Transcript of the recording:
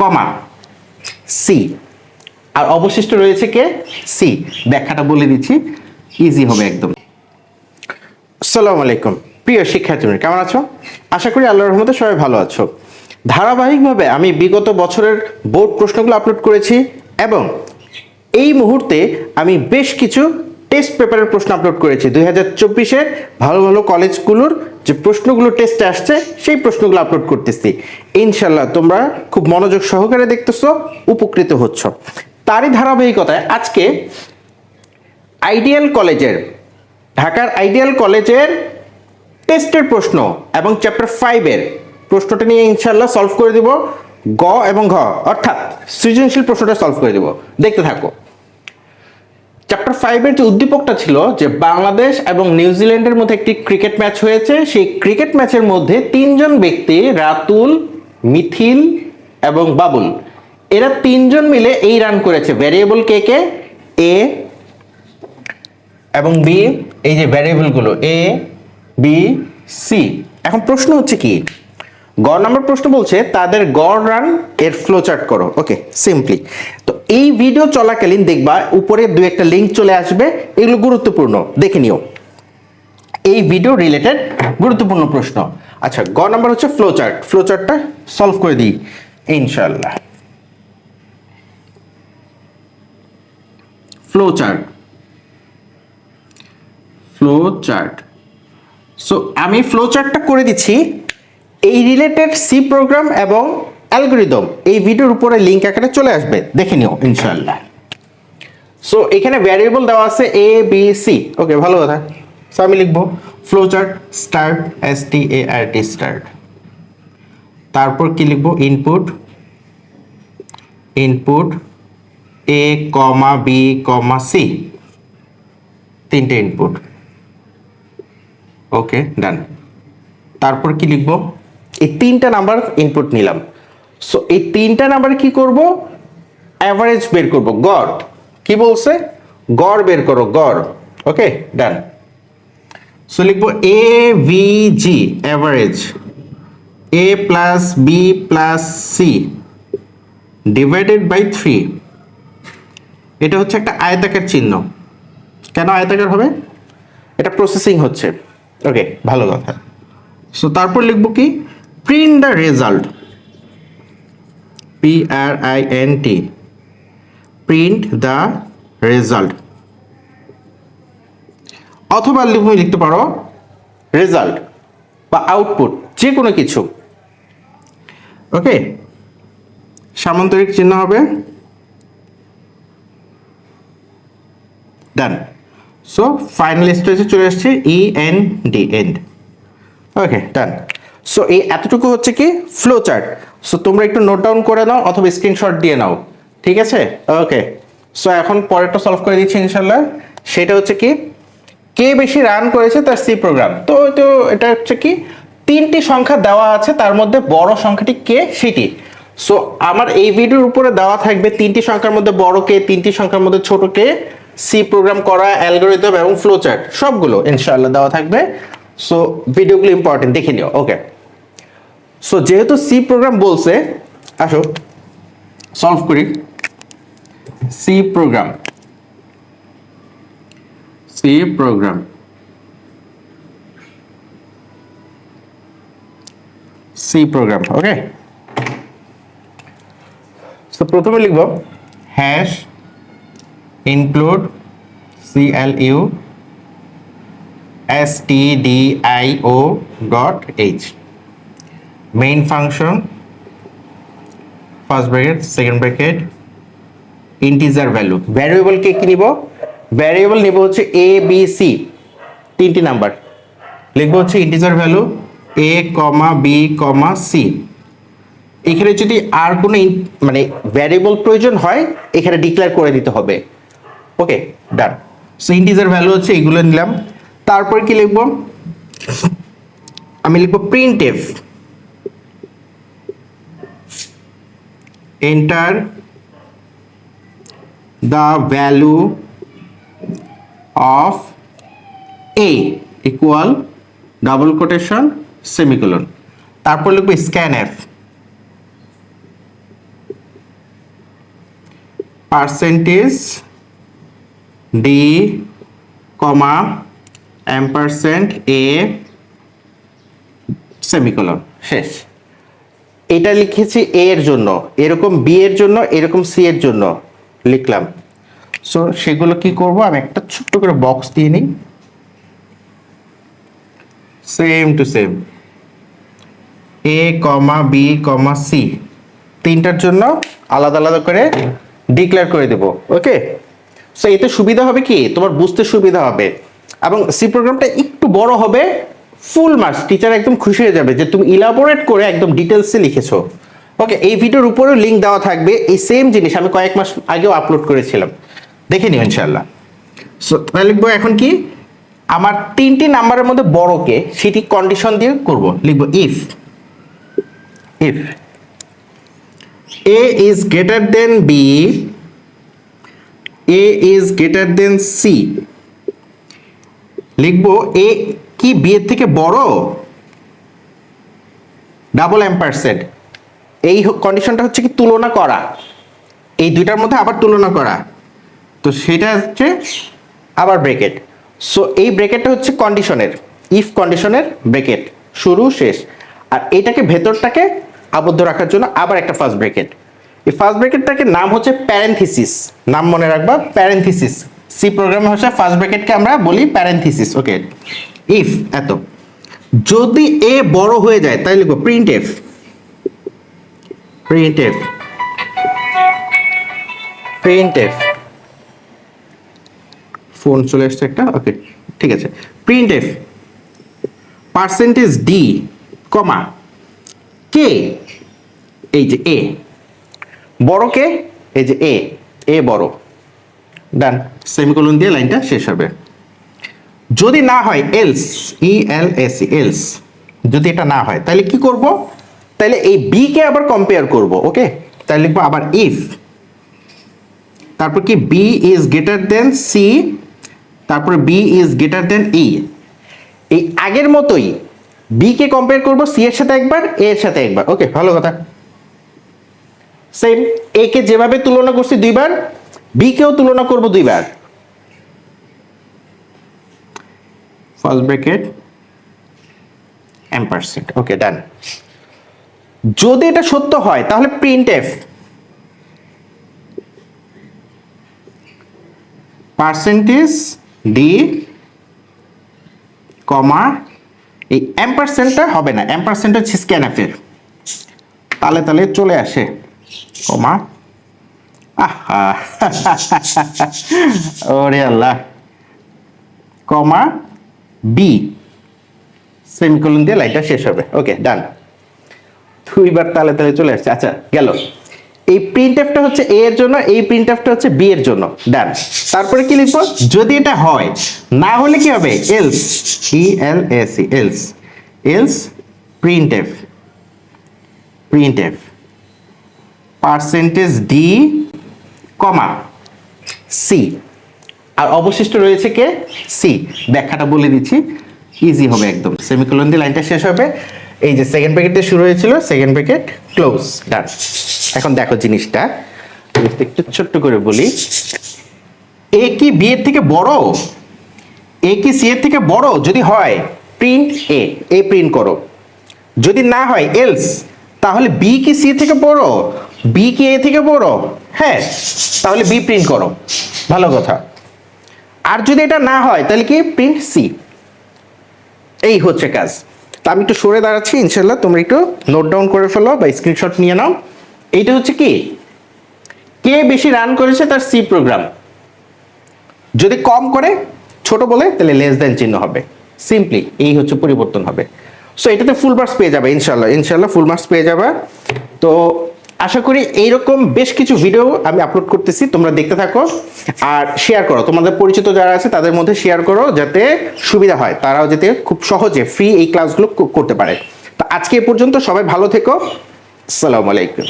কমা। C আর অবশিষ্ট রয়েছে কে? সি ব্যাখ্যাটা বলে দিচ্ছি। ইজি হবে একদম। আসসালামু আলাইকুম। প্রিয় শিক্ষার্থীরা কেমন আছো? আশা করি আল্লাহর রহমতে সবাই ভালো আছো। ধারাবাহিকভাবে আমি বিগত বছরের বোর্ড প্রশ্নগুলো আপলোড করেছি এবং এই মুহূর্তে আমি বেশ কিছু টেস্ট পেপারের প্রশ্ন আপলোড করেছি। দুই হাজার চব্বিশের ভালো ভালো কলেজগুলোর যে প্রশ্নগুলো টেস্টে আসছে, সেই প্রশ্নগুলো আপলোড করতেছি। ইনশাল্লাহ তোমরা খুব মনোযোগ সহকারে দেখতেছো, উপকৃত হচ্ছ। তারই ধারাবাহিকতায় আজকে আইডিয়াল কলেজের ঢাকার আইডিয়াল কলেজের টেস্টের প্রশ্ন এবং চ্যাপ্টার ফাইভের প্রশ্নটা নিয়ে ইনশাল্লাহ সলভ করে দিব। গ এবং ঘ, অর্থাৎ সৃজনশীল প্রশ্নটা সলভ করে দিব। দেখতে থাকো। চ্যাপ্টার ফাইভের যে উদ্দীপকটা ছিল যে বাংলাদেশ এবং নিউজিল্যান্ডের মধ্যে একটি ক্রিকেট ম্যাচ হয়েছে, সেই ক্রিকেট ম্যাচের মধ্যে তিনজন ব্যক্তি রাতুল, মিথিল এবং বাবুল। এরা তিনজন মিলে এই রান করেছে। ভ্যারিয়েবল কে কে? এ এবং বি এই যে ভ্যারিয়েবলগুলো এ বি সি এখন প্রশ্ন হচ্ছে কি? গড় নাম্বার প্রশ্ন বলছে, তাদের গড় রান এর ফ্লো চার্ট করো। ওকে সিম্পলি তো এই ভিডিও চলাকালীন দেখবা উপরে দু একটা লিঙ্ক চলে আসবে, এগুলো গুরুত্বপূর্ণ। দেখে নিও। এই ভিডিও রিলেটেড গুরুত্বপূর্ণ প্রশ্ন। আচ্ছা গ নাম্বার হচ্ছে ফ্লো চার্ট ফ্লো চার্টটা সলভ করে দিই ইনশাল্লাহ flow chart flow chart so আমি ফ্লো চার্টটা করে দিচ্ছি। এই রিলেটেড সি প্রোগ্রাম এবং অ্যালগোরিদম এই ভিডিওর উপরে লিঙ্ক আকারে চলে আসবে, দেখে নিও ইনশাল্লাহ সো এখানে ভ্যারিয়েবল দেওয়া আছে এ বি সি ওকে ভালো কথা। সো আমি লিখব flow chart start S T A R T start তারপর কি লিখব? Input input A comma B comma C তিনটে ইনপুট ওকে ডান তারপর কি লিখব? এই তিনটা নাম্বার ইনপুট নিলাম। সো এই তিনটা নাম্বার কি করব? অ্যাভারেজ বের করব, গড়। কি বলছে? গড় বের করো, গড়। ওকে ডান সো লিখব A V G average A plus B plus C divided by three এটা হচ্ছে একটা আয়তাকার চিহ্ন। কেন আয়তাকার হবে? এটা প্রসেসিং হচ্ছে। ওকে ভালো কথা। সো তারপর লিখব কি? Print the result P R I N T print the result অথবা তুমি লিখতে পারো রেজাল্ট বা আউটপুট যে কোনো কিছু। ওকে সামান্তরিক চিহ্ন হবে। ডান সো ফাইনাল স্টেজে চলে আসছে E N D end okay done so এই এতটুকু হচ্ছে কি? ফ্লো চার্ট সো তোমরা একটু নোট ডাউন করে নাও অথবা স্ক্রিনশট দিয়ে নাও। ঠিক আছে? ওকে সো এখন পরেরটা সলভ করে দিচ্ছি ইনশাল্লাহ। সেটা হচ্ছে কি, কে বেশি রান করেছে তার সি প্রোগ্রাম তো তো এটা হচ্ছে কি, তিনটি সংখ্যা দেওয়া আছে, তার মধ্যে বড় সংখ্যাটি কে? সেটি। সো আমার এই ভিডিওর উপরে দেওয়া থাকবে তিনটি সংখ্যার মধ্যে বড় কে, তিনটি সংখ্যার মধ্যে ছোট কে সি প্রোগ্রাম করা অ্যালগোরিদম এবং ফ্লো চার্ট সবগুলো ইনশাআল্লাহ দেওয়া থাকবে। সো ভিডিওগুলো ইম্পর্টেন্ট দেখে নিও। ওকে সো যেহেতু সি প্রোগ্রাম বলছে, আসো সলভ করি। C program C program C program okay তো প্রথমে লিখব hash include C L U S T D I O dot H main function first bracket second bracket integer value ভ্যারিয়েবলকে কি নিব? ভ্যারিয়েবল নিব হচ্ছে এ বি সি তিনটি number লিখব হচ্ছে integer value A comma B comma C এখানে যদি আর কোনো মানে ভ্যারিয়েবল প্রয়োজন হয়, এখানে ডিক্লেয়ার করে দিতে হবে। Okay done so integer value হচ্ছে এগুলো নিলাম। তারপর কি লিখব? আমি লিখব print F enter the value of a equal double quotation, semicolon. তারপর লিখব F percentage D comma ampersand A semicolon শেষ। এটা লিখেছি এ এর জন্য। এরকম বি এর জন্য এরকম সি এর জন্য লিখলাম। সো সেগুলো কি করব? আমি একটা ছোট্ট করে বক্স দিয়ে নিই। Same to same A comma B comma C তিনটার জন্য আলাদা আলাদা করে ডিক্লেয়ার করে দেব। ওকে সো এতে সুবিধা হবে কি? তোমার বুঝতে সুবিধা হবে। এবং সি প্রোগ্রামটা একটু বড় হবে ফুল মার্কস টিচার একদম খুশি হয়ে যাবে যে তুমি ইলাবোরেট করে একদম ডিটেলসে লিখেছো। ওকে এই ভিডিওর উপরেও লিঙ্ক দেওয়া থাকবে, এই সেম জিনিস আমি কয়েক মাস আগেও আপলোড করেছিলাম। দেখে নিও ইনশাল্লাহ সো তাহলে লিখব এখন কি? আমার তিনটি নাম্বারের মধ্যে বড়কে সেটি কন্ডিশন দিয়ে করব। লিখব if if a is greater than b, a is greater than C লিখব a কি বিয়ের থেকে বড়? ডাবল অ্যাম্পারসেন্ট এই কন্ডিশনটা হচ্ছে কি তুলনা করা। এই দুইটার মধ্যে আবার তুলনা করা। তো সেটা হচ্ছে আবার ব্রেকেট সো এই ব্রেকেটটা হচ্ছে কন্ডিশনের ইফ কন্ডিশনের ব্রেকেট শুরু, শেষ। আর এটাকে ভেতরটাকে আবদ্ধ রাখার জন্য আবার একটা ফার্স্ট ব্রেকেট এই ফার্স্ট ব্রেকেটটাকে নাম হচ্ছে প্যারেন্থিসিস নাম মনে রাখবা প্যারেন্থিসিস সি প্রোগ্রামে হচ্ছে ফার্স্ট ব্রেকেটকে আমরা বলি প্যারেন্থিসিস ওকে ইফ এত। যদি এ বড় হয়ে যায় তাই লিখব print F print F print F phone চলে এসছে একটা? ওকে ঠিক আছে। Print F percentage D comma. কে এই যে এ বড় কে এই যে এ এ বড়। ডান সেমিকোলন দিয়ে লাইনটা শেষ হবে। যদি না হয় else E L S else যদি এটা না হয় তাহলে কি করব? তাহলে এই বি কে আবার কম্পেয়ার করব ওকে তাহলে লিখব আবার ইফ তারপর কি? B is greater than C তারপর B is greater than E এই আগের মতোই বি কে কম্পেয়ার করব সি এর সাথে একবার এ এর সাথে একবার ওকে ভালো কথা। সেম এ কে যেভাবে তুলনা করছি দুইবার বি কেও তুলনা করব দুইবার। First bracket ampersand okay done যদি এটা সত্য হয় তাহলে print F percentage D comma এই অ্যাম্পারসেন্টটা হবে না অ্যাম্পারসেন্ট হচ্ছে স্ক্যানাফের তালে তালে চলে আসে কমা আহা ওরে আল্লাহ কমা বি সেমিকোলন দিয়ে লাইনটা শেষ হবে। ওকে ডান দুইবার তালে তালে চলে আসছে। আচ্ছা গেল। এই প্রিন্ট এফটা হচ্ছে এ এর জন্য, এই প্রিন্ট এফটা হচ্ছে বি এর জন্য। ডান তারপরে কি লিখব? যদি এটা হয়, না হলে কি হবে? Else E L S E else else print F print F percentage D comma C আর অবশিষ্ট রয়েছে কে? সি। ব্যাখ্যাটা বলে দিচ্ছি। ইজি হবে একদম। সেমিকোলন দিয়ে লাইনটা শেষ হবে। এই যে সেকেন্ড প্যাকেটে শুরু হয়েছিল সেকেন্ড প্যাকেট ক্লোজ ডান এখন দেখো জিনিসটা। জিনিসটা একটু ছোট্ট করে বলি। এ কি বি এর থেকে বড়? এ কি সি এর থেকে বড়? যদি হয় প্রিন্ট এ এ প্রিন্ট করো। যদি না হয় এলস তাহলে বি কি সি থেকে বড়? বি কি এ থেকে বড়? হ্যাঁ। তাহলে বি প্রিন্ট করো। ভালো কথা। আর যদি এটা না হয়, তাহলে কি? প্রিন্ট সি এই হচ্ছে কাজ। তা আমি একটু সরে দাঁড়াচ্ছি ইনশাল্লাহ তোমরা একটু নোট ডাউন করে ফেলো বা স্ক্রিনশট নিয়ে নাও। এইটা হচ্ছে কি? কে বেশি রান করেছে তার সি প্রোগ্রাম যদি কম করে, ছোট বলে, তাহলে লেস দেন চিহ্ন হবে। সিম্পলি এই হচ্ছে পরিবর্তন হবে। সো এটাতে ফুল মার্কস পেয়ে যাবে ইনশাল্লাহ ইনশাল্লাহ ফুল মার্কস পেয়ে যাবে। তো আশা করি এইরকম বেশ কিছু ভিডিও আমি আপলোড করতেছি, তোমরা দেখতে থাকো আর শেয়ার করো। তোমাদের পরিচিত যারা আছে, তাদের মধ্যে শেয়ার করো যাতে সুবিধা হয়। তারাও যাতে খুব সহজে ফ্রি এই ক্লাসগুলো করতে পারে। তো আজকে এ পর্যন্ত সবাই ভালো থেকো। আসসালামু আলাইকুম।